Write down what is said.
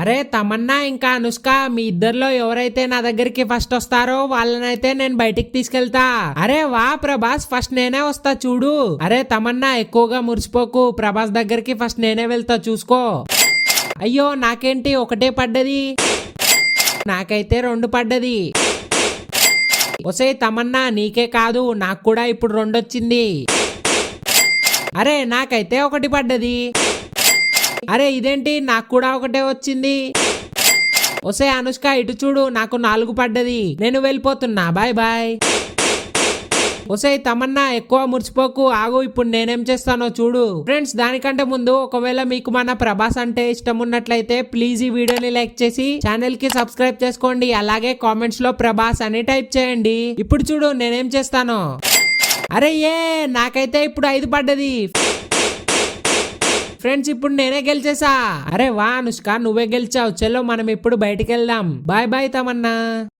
అరే తమన్నా ఇంకా అనుష్క మీ ఇద్దర్లో ఎవరైతే నా దగ్గరికి ఫస్ట్ వస్తారో వాళ్ళనైతే నేను బయటికి తీసుకెళ్తా. అరే వా ప్రభాస్ ఫస్ట్ నేనే వస్తా చూడు. అరే తమన్నా ఎక్కువగా మురిసిపోకు. ప్రభాస్ దగ్గరికి ఫస్ట్ నేనే వెళ్తా చూసుకో. అయ్యో నాకేంటి ఒకటే పడ్డది? నాకైతే రెండు పడ్డది. ఒసే తమన్నా నీకే కాదు నాకు కూడా ఇప్పుడు రెండు వచ్చింది. అరే నాకైతే ఒకటి పడ్డది. అరే ఇదేంటి? నాకు కూడా ఒకటే వచ్చింది. ఒసే అనుష్క ఇటు చూడు నాకు నాలుగు పడ్డది. నేను వెళ్ళిపోతున్నా. Bye bye. ఒసే తమన్నా ఎక్కువ మురిచిపోకు ఆగు ఇప్పుడు నేనేం చేస్తానో చూడు. ఫ్రెండ్స్ దానికంటే ముందు ఒకవేళ మీకు మన ప్రభాస్ అంటే ఇష్టం ఉన్నట్లయితే ప్లీజ్ ఈ వీడియోని లైక్ చేసి ఛానల్కి సబ్స్క్రైబ్ చేసుకోండి. అలాగే కామెంట్స్లో ప్రభాస్ అని టైప్ చేయండి. ఇప్పుడు చూడు నేనేం చేస్తాను. అరే ఏ నాకైతే ఇప్పుడు ఐదు పడ్డది. ఫ్రెండ్స్ ఇప్పుడు నేనే గెలిచేసా. అరే వా అనుష్క నువ్వే గెలిచావు. చలో మనం ఇప్పుడు బయటికి వెళ్దాం. Bye bye Tamanna.